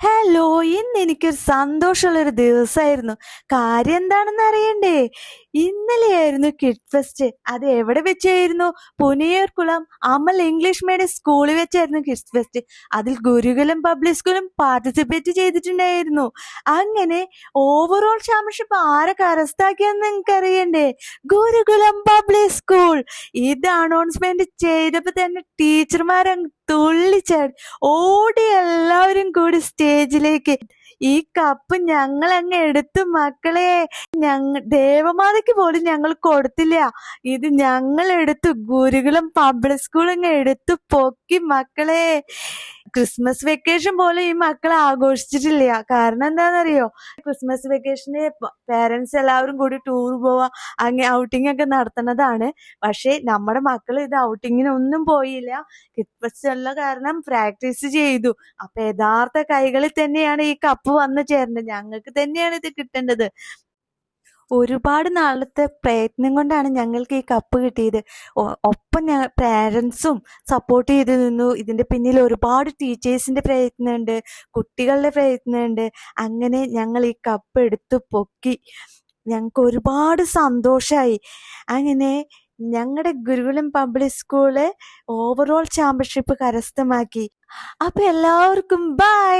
Hello ഇന്ന് എനിക്കൊരു സന്തോഷമുള്ളൊരു ദിവസമായിരുന്നു കാര്യം എന്താണെന്ന് അറിയണ്ടേ? ഇന്നലെയായിരുന്നു കിഡ് ഫെസ്റ്റ് അത് എവിടെ വെച്ചായിരുന്നു? പുനയൂർക്കുളം അമൽ ഇംഗ്ലീഷ് മീഡിയം സ്കൂളിൽ വെച്ചായിരുന്നു കിഡ്സ് ഫെസ്റ്റ് അതിൽ ഗുരുകുലം പബ്ലിക് സ്കൂളും പാർട്ടിസിപ്പേറ്റ് ചെയ്തിട്ടുണ്ടായിരുന്നു. അങ്ങനെ ഓവറോൾ ചാമ്പ്യൻഷിപ്പ് ആരെ കരസ്ഥാക്കിയെന്ന് നിങ്ങൾക്ക് അറിയണ്ടേ ഗുരുകുലം പബ്ലിക് സ്കൂൾ ഇത് അനൗൺസ്മെന്റ് ചെയ്തപ്പോ തന്നെ ടീച്ചർമാരങ്ങ് തുള്ളിച്ചാടി. ഓടി എല്ലാവരും കൂടി സ്റ്റേജിലേക്ക് ഈ കപ്പ് ഞങ്ങൾ അങ്ങ് എടുത്തു മക്കളെ. ഞങ്ങ ദേവമാതയ്ക്ക് പോലും ഞങ്ങൾ കൊടുത്തില്ല. ഇത് ഞങ്ങൾ എടുത്തു. ഗുരുകുലം പബ്ലിക് സ്കൂൾ എടുത്തു പൊക്കി മക്കളെ. ക്രിസ്മസ് വെക്കേഷൻ പോലും ഈ മക്കൾ ആഘോഷിച്ചിട്ടില്ല. കാരണം എന്താണെന്നറിയോ? ക്രിസ്മസ് വെക്കേഷന് പേരൻസ് എല്ലാവരും കൂടി ടൂർ പോവാ അങ്ങനെ ഔട്ടിംഗ് ഒക്കെ നടത്തുന്നതാണ്. പക്ഷേ നമ്മുടെ മക്കൾ ഇത് ഔട്ടിങ്ങിനൊന്നും പോയില്ല. ക്രിസ്മസ് ഉള്ള കാരണം പ്രാക്ടീസ് ചെയ്തു. അപ്പൊ യഥാർത്ഥ കൈകളിൽ തന്നെയാണ് ഈ കപ്പ് വന്നു ചേരേണ്ടത്. ഞങ്ങൾക്ക് തന്നെയാണ് ഇത് കിട്ടേണ്ടത്. ഒരുപാട് നാളത്തെ പ്രയത്നം കൊണ്ടാണ് ഞങ്ങൾക്ക് ഈ കപ്പ് കിട്ടിയത്. ഒപ്പം ഞാൻ പാരൻസും സപ്പോർട്ട് ചെയ്ത് നിന്നു. ഇതിന്റെ പിന്നിൽ ഒരുപാട് ടീച്ചേഴ്സിന്റെ പ്രയത്നമുണ്ട് കുട്ടികളുടെ പ്രയത്നമുണ്ട്. അങ്ങനെ ഞങ്ങൾ ഈ കപ്പ് എടുത്ത് പൊക്കി. ഞങ്ങൾക്ക് ഒരുപാട് സന്തോഷമായി അങ്ങനെ ഞങ്ങളുടെ Gurukulam public school overall championship കരസ്ഥമാക്കി. അപ്പൊ എല്ലാവർക്കും ബൈ